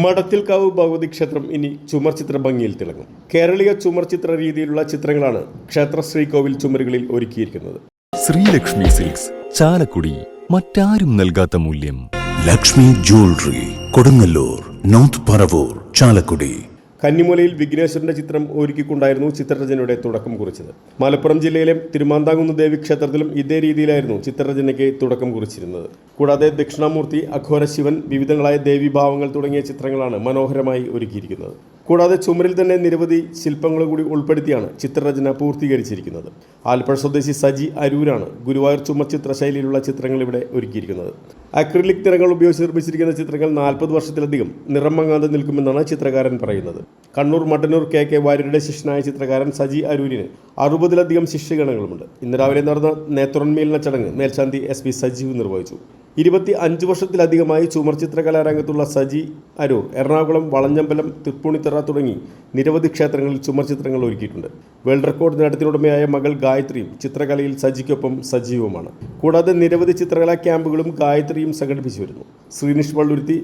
മടത്തിൽക്കാവ് ഭഗവതി ക്ഷേത്രം ഇനി ചുമർ ചിത്ര ഭംഗിയിൽ തിളങ്ങും. കേരളീയ ചുമർ ചിത്ര രീതിയിലുള്ള ചിത്രങ്ങളാണ് ക്ഷേത്ര ശ്രീകോവിൽ ചുമരുകളിൽ ഒരുക്കിയിരിക്കുന്നത്. ശ്രീലക്ഷ്മി സിൽക്സ് ചാലക്കുടി മറ്റാരും നൽകാത്ത മൂല്യം. Lakshmi jewellery Kodungallur north Paravur Chalakudy. കന്നിമൂലയിൽ വിഘ്നേശ്വരന്റെ ചിത്രം ഒരുക്കിക്കൊണ്ടായിരുന്നു ചിത്രരചനയുടെ തുടക്കം കുറിച്ചത്. മലപ്പുറം ജില്ലയിലെ തിരുമാന്താകുന്ന് ദേവി ക്ഷേത്രത്തിലും ഇതേ രീതിയിലായിരുന്നു ചിത്രരചനയ്ക്ക് തുടക്കം കുറിച്ചിരുന്നത്. കൂടാതെ ദക്ഷിണാമൂർത്തി അഘോര ശിവൻ വിവിധങ്ങളായ ദേവീഭാവങ്ങൾ തുടങ്ങിയ ചിത്രങ്ങളാണ് മനോഹരമായി ഒരുക്കിയിരിക്കുന്നത്. കൂടാതെ ചുമരിൽ തന്നെ നിരവധി ശില്പങ്ങൾ കൂടി ഉൾപ്പെടുത്തിയാണ് ചിത്രരചന പൂർത്തീകരിച്ചിരിക്കുന്നത്. ആലപ്പുഴ സ്വദേശി സജി അരൂരാണ് ഗുരുവായൂർ ചുമർ ചിത്രശൈലിയിലുള്ള ചിത്രങ്ങൾ ഇവിടെ ഒരുക്കിയിരിക്കുന്നത്. അക്രിലിക് നിറങ്ങൾ ഉപയോഗിച്ച് നിർമ്മിച്ചിരിക്കുന്ന ചിത്രങ്ങൾ നാൽപ്പത് വർഷത്തിലധികം നിറം മങ്ങാതെ നിൽക്കുമെന്നാണ് ചിത്രകാരൻ പറയുന്നത്. കണ്ണൂർ മട്ടന്നൂർ കെ കെ വാര്യരുടെ ശിഷ്യനായ ചിത്രകാരൻ സജി അരൂരിന് അറുപതിലധികം ശിഷ്യഗണങ്ങളുമുണ്ട് ഇന്ന് രാവിലെ നടന്ന നേത്രോന്മേലന ചടങ്ങ് മേൽശാന്തി എസ് പി സജീവ് നിർവഹിച്ചു. ഇരുപത്തി അഞ്ച് വർഷത്തിലധികമായി ചുമർ ചിത്രകലാരംഗത്തുള്ള സജി അരൂർ എറണാകുളം വളഞ്ഞമ്പലം തൃപ്പൂണിത്തറ തുടങ്ങി നിരവധി ക്ഷേത്രങ്ങളിൽ ചുമർ ചിത്രങ്ങൾ ഒരുക്കിയിട്ടുണ്ട്. വേൾഡ് റെക്കോർഡ് നേട്ടത്തിനുടമയായ മകൾ ഗായത്രിയും ചിത്രകലയിൽ സജിക്കൊപ്പം സജീവമാണ്. കൂടാതെ നിരവധി ചിത്രകലാ ക്യാമ്പുകളും ഗായത്രിയും സംഘടിപ്പിച്ചു വരുന്നു ശ്രീനിഷ് വള്ളുരുത്തി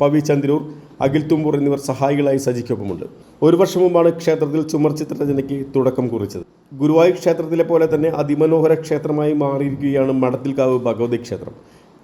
പവി ചന്ദ്രൂർ അഖിൽ തുമ്പൂർ എന്നിവർ സഹായികളായി സജിക്കൊപ്പമുണ്ട്. ഒരു വർഷം മുമ്പാണ് ക്ഷേത്രത്തിൽ ചുമർ ചിത്രരചനയ്ക്ക് തുടക്കം കുറിച്ചത്. ഗുരുവായൂർ ക്ഷേത്രത്തിലെ പോലെ തന്നെ അതിമനോഹര ക്ഷേത്രമായി മാറിയിരിക്കുകയാണ് മടത്തിൽക്കാവ് ഭഗവതി ക്ഷേത്രം.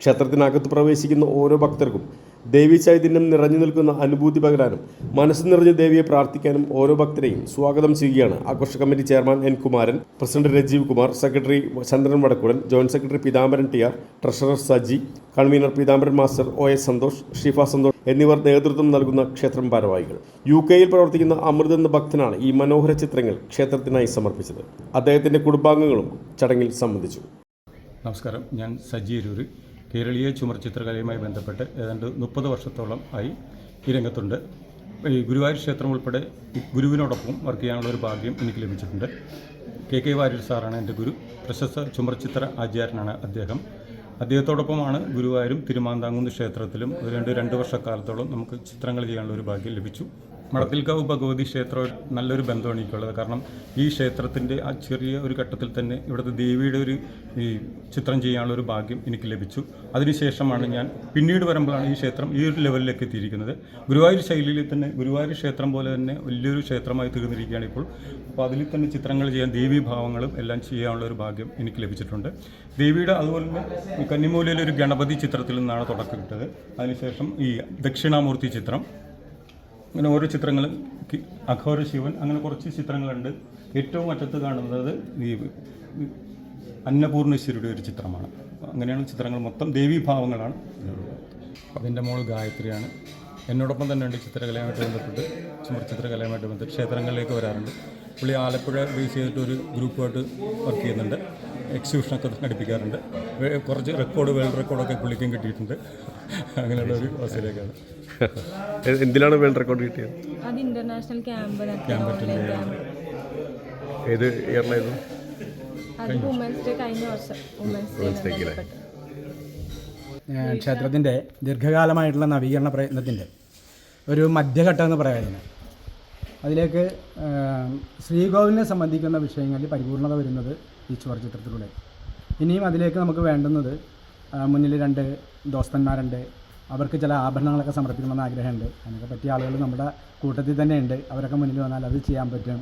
ക്ഷേത്രത്തിനകത്ത് പ്രവേശിക്കുന്ന ഓരോ ഭക്തർക്കും ദേവി ചൈതന്യം നിറഞ്ഞു നിൽക്കുന്ന അനുഭൂതി പകരാനും മനസ്സ് നിറഞ്ഞ ദേവിയെ പ്രാർത്ഥിക്കാനും ഓരോ ഭക്തരെയും സ്വാഗതം ചെയ്യുകയാണ് ആഘോഷ committee chairman N Kumaran president Rajeev Kumar secretary Chandran Vadakkudan joint secretary Pithambaran T R treasurer Saji convenor Pithambaran master O S Santhosh Shifa Santhosh എന്നിവർ നേതൃത്വം നൽകുന്ന ക്ഷേത്രം ഭാരവാഹികൾ. യു കെയിൽ പ്രവർത്തിക്കുന്ന അമൃത് എന്ന ഭക്തനാണ് ഈ മനോഹര ചിത്രങ്ങൾ ക്ഷേത്രത്തിനായി സമർപ്പിച്ചത്. അദ്ദേഹത്തിന്റെ കുടുംബാംഗങ്ങളും ചടങ്ങിൽ സംബന്ധിച്ചു. നമസ്കാരം. ഞാൻ സജി അരൂർ കേരളീയ ചുമർ ചിത്രകലയുമായി ബന്ധപ്പെട്ട് ഏതാണ്ട് മുപ്പത് വർഷത്തോളം ആയി ഈ രംഗത്തുണ്ട്. ഈ ഗുരുവായൂർ ക്ഷേത്രം ഉൾപ്പെടെ ഗുരുവിനോടൊപ്പം വർക്ക് ചെയ്യാനുള്ള ഒരു ഭാഗ്യം എനിക്ക് ലഭിച്ചിട്ടുണ്ട്. കെ കെ വാര്യർ സാറാണ് എന്റെ ഗുരു. പ്രശസ്ത ചുമർ ചിത്ര ആചാര്യനാണ് അദ്ദേഹം. അദ്ദേഹത്തോടൊപ്പമാണ് ഗുരുവായൂരും തിരുമാന്താങ്കുന്ന് ക്ഷേത്രത്തിലും രണ്ട് രണ്ട് വർഷക്കാലത്തോളം നമുക്ക് ചിത്രങ്ങൾ ചെയ്യാനുള്ള ഒരു ഭാഗ്യം ലഭിച്ചു. മടത്തിൽക്കാവ് ഭഗവതി ക്ഷേത്രം നല്ലൊരു ബന്ധമാണ് എനിക്കുള്ളത്. കാരണം ഈ ക്ഷേത്രത്തിന്റെ ആ ചെറിയ ഒരു ഘട്ടത്തിൽ തന്നെ ഇവിടുത്തെ ദേവിയുടെ ഒരു ഈ ചിത്രം ചെയ്യാനുള്ള ഒരു ഭാഗ്യം എനിക്ക് ലഭിച്ചു. അതിനുശേഷമാണ് ഞാൻ പിന്നീട് വരുമ്പോഴാണ് ഈ ക്ഷേത്രം ഈ ഒരു ലെവലിലേക്ക് എത്തിയിരിക്കുന്നത്. ഗുരുവായൂർ ശൈലിയിൽ തന്നെ ഗുരുവായൂർ ക്ഷേത്രം പോലെ തന്നെ വലിയൊരു ക്ഷേത്രമായി തീർന്നിരിക്കുകയാണ് ഇപ്പോൾ. അപ്പോൾ അതിൽ തന്നെ ചിത്രങ്ങൾ ചെയ്യാൻ ദേവീഭാവങ്ങളും എല്ലാം ചെയ്യാനുള്ള ഒരു ഭാഗ്യം എനിക്ക് ലഭിച്ചിട്ടുണ്ട്. ദേവിയുടെ അതുപോലെ തന്നെ കന്നിമൂലയിലെ ഒരു ഗണപതി ചിത്രത്തിൽ നിന്നാണ് തുടക്കം കിട്ടത് അതിനുശേഷം ഈ ദക്ഷിണാമൂർത്തി ചിത്രം. അങ്ങനെ ഓരോ ചിത്രങ്ങളും അഘോര ശിവൻ അങ്ങനെ കുറച്ച് ചിത്രങ്ങളുണ്ട്. ഏറ്റവും അറ്റത്ത് കാണുന്നത് ഈ അന്നപൂർണേശ്വരിയുടെ ഒരു ചിത്രമാണ്. അങ്ങനെയാണ് ചിത്രങ്ങൾ മൊത്തം ദേവീഭാവങ്ങളാണ് അതിന്റെ മോൾ ഗായത്രിയാണ്. എന്നോടൊപ്പം തന്നെ ഉണ്ട് ചിത്രകലയുമായിട്ട് ബന്ധപ്പെട്ട് ചുമർ ചിത്രകലയുമായിട്ട് ബന്ധപ്പെട്ട് ക്ഷേത്രങ്ങളിലേക്ക് വരാറുണ്ട്. പുള്ളി ആലപ്പുഴ ബേസ് ചെയ്തിട്ട് ഒരു ഗ്രൂപ്പുമായിട്ട് വർക്ക് ചെയ്യുന്നുണ്ട്. എക്സിബിഷനൊക്കെ സംഘടിപ്പിക്കാറുണ്ട് കുറച്ച് റെക്കോർഡ് വേൾഡ് റെക്കോർഡൊക്കെ പുള്ളിക്കും കിട്ടിയിട്ടുണ്ട്. അങ്ങനെയുള്ള ഒരു അവസ്ഥയിലേക്കാണ്. എന്തിനാണ് വേൾഡ് റെക്കോർഡ് കിട്ടിയത്? അത് ഇന്റർനാഷണൽ ക്യാമ്പ് ക്യാമ്പറ്റിന്റെ ഏത് ഇയറിലായിരുന്നു ക്ഷേത്രത്തിന്റെ ദീർഘകാലമായിട്ടുള്ള നവീകരണ പ്രയത്നത്തിന്റെ ഒരു മധ്യഘട്ടം എന്ന് പറയാമായിരുന്നു അതിലേക്ക് ശ്രീകോവിലിനെ സംബന്ധിക്കുന്ന വിഷയങ്ങളിൽ പരിപൂർണത വരുന്നത് ഈ ചുവർ ചിത്രത്തിലൂടെ. ഇനിയും അതിലേക്ക് നമുക്ക് വേണ്ടുന്നത് മുന്നിൽ രണ്ട് ദോസ്തന്മാരുണ്ട്. അവർക്ക് ചില ആഭരണങ്ങളൊക്കെ സമർപ്പിക്കണമെന്ന് ആഗ്രഹമുണ്ട്. അതിനൊക്കെ പറ്റിയ ആളുകൾ നമ്മുടെ കൂട്ടത്തിൽ തന്നെ ഉണ്ട്. അവരൊക്കെ മുന്നിൽ വന്നാൽ അത് ചെയ്യാൻ പറ്റും.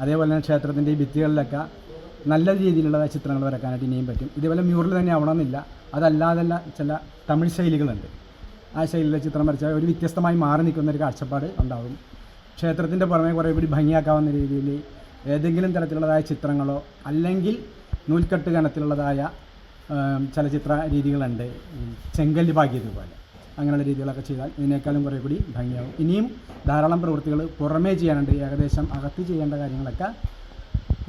അതേപോലെ തന്നെ ക്ഷേത്രത്തിന്റെ ഈ ഭിത്തികളിലൊക്കെ നല്ല രീതിയിലുള്ള ചിത്രങ്ങൾ വരക്കാനായിട്ട് ഇനിയും പറ്റും. ഇതേപോലെ മ്യൂറൽ തന്നെ ആവണമെന്നില്ല. അതല്ലാതല്ല ചില തമിഴ് ശൈലികളുണ്ട്. ആ ശൈലിയിലെ ചിത്രം വരച്ചാൽ ഒരു വ്യത്യസ്തമായി മാറി നിൽക്കുന്ന ഒരു കാഴ്ചപ്പാട് ഉണ്ടാകും. ക്ഷേത്രത്തിന്റെ പുറമെ കുറേ കൂടി ഭംഗിയാക്കാവുന്ന രീതിയിൽ ഏതെങ്കിലും തരത്തിലുള്ളതായ ചിത്രങ്ങളോ അല്ലെങ്കിൽ നൂൽക്കെട്ട് കനത്തിലുള്ളതായ ആം, ചലച്ചിത്ര രീതികളുണ്ട്. ചെങ്കൽ പാകിയത് പോലെ. അങ്ങനെയുള്ള രീതികളൊക്കെ ചെയ്താൽ ഇതിനേക്കാളും കുറേ കൂടി ഭംഗിയാവും. ഇനിയും ധാരാളം പ്രവൃത്തികൾ പുറമേ ചെയ്യാനുണ്ട്. ഏകദേശം അകത്ത് ചെയ്യേണ്ട കാര്യങ്ങളൊക്കെ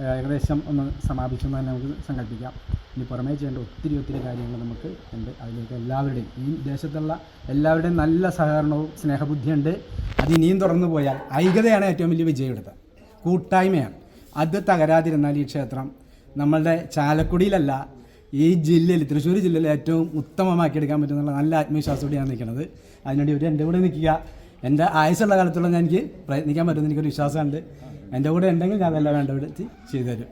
ഏകദേശം ഒന്ന് സമാപിച്ചു എന്ന് തന്നെ നമുക്ക് സങ്കല്പിക്കാം. ഇനി പുറമേ ചെയ്യേണ്ട ഒത്തിരി ഒത്തിരി കാര്യങ്ങൾ നമുക്ക് ഉണ്ട്. അതിലേക്ക് എല്ലാവരുടെയും ഈ ദേശത്തുള്ള എല്ലാവരുടെയും നല്ല സഹകരണവും സ്നേഹബുദ്ധിയുണ്ട്. അത് ഇനിയും തുറന്നു പോയാൽ ഐക്യതയാണ് ഏറ്റവും വലിയ വിജയം എടുത്തത്. കൂട്ടായ്മയാണ്. അത് തകരാതിരുന്നാൽ ഈ ക്ഷേത്രം നമ്മളുടെ ചാലക്കുടിയിലല്ല ഈ ജില്ലയിൽ തൃശ്ശൂർ ജില്ലയിൽ ഏറ്റവും ഉത്തമമാക്കി ഉത്തമമാക്കിയെടുക്കാൻ പറ്റുന്നുള്ള നല്ല ആത്മവിശ്വാസത്തോടെയാണ് നിൽക്കുന്നത്. അതിനുവേണ്ടി ഒരു എന്റെ കൂടെ നിൽക്കുക. എന്റെ ആയുസുള്ള കാലത്തോളം ഞാൻ എനിക്ക് പ്രയത്നിക്കാൻ പറ്റുന്ന എനിക്കൊരു വിശ്വാസമുണ്ട്. എന്റെ കൂടെ ഉണ്ടെങ്കിൽ ഞാൻ അതെല്ലാം വേണ്ടവിടത്ത് ചെയ്തു തരും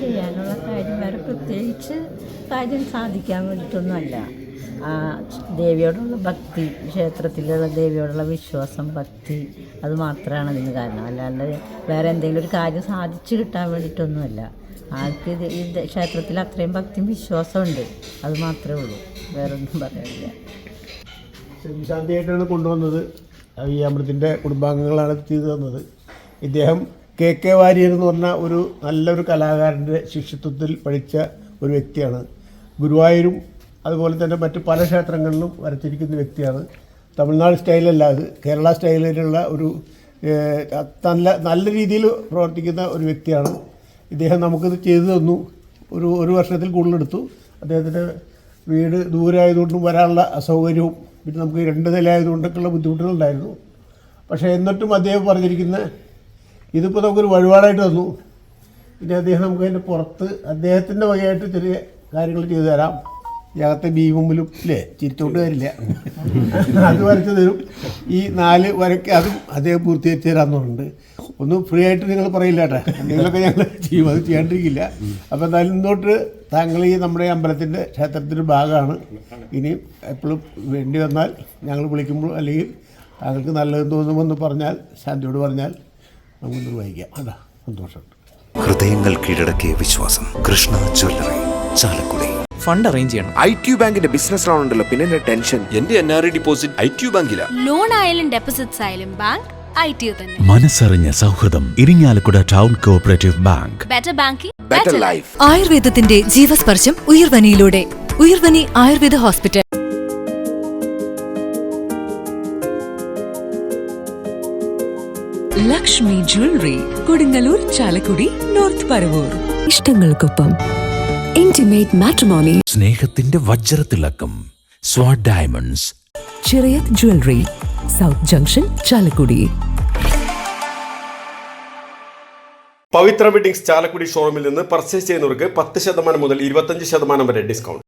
ചെയ്യാനുള്ള കാര്യം വരെ പ്രത്യേകിച്ച് കാര്യം സാധിക്കാൻ വേണ്ടിയിട്ടൊന്നുമല്ല. ആ ദേവിയോടുള്ള ഭക്തി ക്ഷേത്രത്തിലുള്ള ദേവിയോടുള്ള വിശ്വാസം ഭക്തി അത് മാത്രമാണ് അതിന് കാരണം. അല്ലാണ്ട് വേറെ എന്തെങ്കിലും ഒരു കാര്യം സാധിച്ചു കിട്ടാൻ വേണ്ടിയിട്ടൊന്നുമല്ല. ആൾക്ക് ഈ ക്ഷേത്രത്തിൽ അത്രയും ഭക്തിയും വിശ്വാസമുണ്ട്. അത് മാത്രമേ ഉള്ളൂ. വേറൊന്നും പറയാനില്ല. ശാന്തിയായിട്ടാണ് കൊണ്ടുവന്നത്. ഈ അമൃതിന്റെ കുടുംബാംഗങ്ങളാണ് ചെയ്തു തന്നത്. ഇദ്ദേഹം കെ കെ വാര്യർ എന്ന് പറഞ്ഞ ഒരു നല്ലൊരു കലാകാരന്റെ ശിഷ്യത്വത്തിൽ പഠിച്ച ഒരു വ്യക്തിയാണ്. ഗുരുവായൂരും അതുപോലെ തന്നെ മറ്റ് പല ക്ഷേത്രങ്ങളിലും വരച്ചിരിക്കുന്ന വ്യക്തിയാണ്. തമിഴ്നാട് സ്റ്റൈലല്ല അത്. കേരള സ്റ്റൈലിലുള്ള ഒരു നല്ല നല്ല രീതിയിൽ പ്രവർത്തിക്കുന്ന ഒരു വ്യക്തിയാണ്. ഇദ്ദേഹം നമുക്കിത് ചെയ്തു തന്നു. ഒരു ഒരു വർഷത്തിൽ കൂടുതലെടുത്തു. അദ്ദേഹത്തിന്റെ വീട് ദൂരമായതുകൊണ്ടും വരാനുള്ള അസൗകര്യവും പിന്നെ നമുക്ക് രണ്ട് നില ആയതുകൊണ്ടൊക്കെയുള്ള ബുദ്ധിമുട്ടുകളുണ്ടായിരുന്നു. പക്ഷേ എന്നിട്ടും അദ്ദേഹം പറഞ്ഞിരിക്കുന്ന ഇതിപ്പോൾ നമുക്കൊരു വഴിപാടായിട്ട് തന്നു. പിന്നെ അദ്ദേഹം നമുക്ക് അതിന്റെ പുറത്ത് അദ്ദേഹത്തിന്റെ വകയായിട്ട് ചെറിയ കാര്യങ്ങൾ ചെയ്തു തരാം. ഈ ബി മുമ്പിലും ഇല്ലേ? ചിരിച്ചോണ്ട് വരില്ല. അത് വരച്ചു തരും. ഈ നാല് വരയ്ക്ക് അതും അദ്ദേഹം പൂർത്തീകരിച്ച് തരാമെന്നുണ്ട്. ഒന്നും ഫ്രീ ആയിട്ട് നിങ്ങൾ പറയില്ല കേട്ടോ. എന്തെങ്കിലുമൊക്കെ ഞങ്ങൾ ചെയ്യും. അത് ചെയ്യാണ്ടിരിക്കില്ല. അപ്പോൾ എന്തായാലും ഇന്നോട്ട് താങ്കൾ ഈ നമ്മുടെ അമ്പലത്തിന്റെ ക്ഷേത്രത്തിന്റെ ഭാഗമാണ്. ഇനി എപ്പോഴും വേണ്ടി വന്നാൽ ഞങ്ങൾ വിളിക്കുമ്പോൾ അല്ലെങ്കിൽ താങ്കൾക്ക് നല്ലതെന്ന് തോന്നുമെന്ന് പറഞ്ഞാൽ ശാന്തിയോട് പറഞ്ഞാൽ നമുക്ക് നിർവഹിക്കാം. അതാ സന്തോഷം. ഹൃദയങ്ങൾ കീഴടക്കിയ വിശ്വാസം. Krishna jewellery Chalakudy. Fund arrange ചെയ്യണം. ഐ ടി ബാങ്കിന്റെ ബിസിനസ് ലോൺ ഉണ്ടല്ലോ പിന്നെ എന്റെ ടെൻഷൻ? എന്റെ N R I deposit I T ബാങ്കില. Loan ആയാലും ഡെപ്പോസിറ്റ്സ് ആയാലും ബാങ്ക് ഐ ടി തന്നെ. മനസ്സറിഞ്ഞ സൗഹൃദം Irinjalakuda town cooperative bank. Better banking better life ആയുർവേദത്തിന്റെ ജീവസ്പർശം ഉയർവനിയിലൂടെ. Uyarvani Ayurveda hospital. Lakshmi jewellery Kodungallur Chalakudy north Paravur ഇഷ്ടങ്ങൾക്കൊപ്പം intimate matrimony സ്നേഹത്തിന്റെ വജ്രത്തിളക്കം Swad diamonds Chirayath jewellery south junction Chalakudy. Pavithra weddings Chalakudy ഷോറൂമിൽ നിന്ന് purchase ചെയ്യുന്നവർക്ക് പത്ത് ശതമാനം മുതൽ ഇരുപത്തഞ്ച് ശതമാനം വരെ ഡിസ്കൗണ്ട്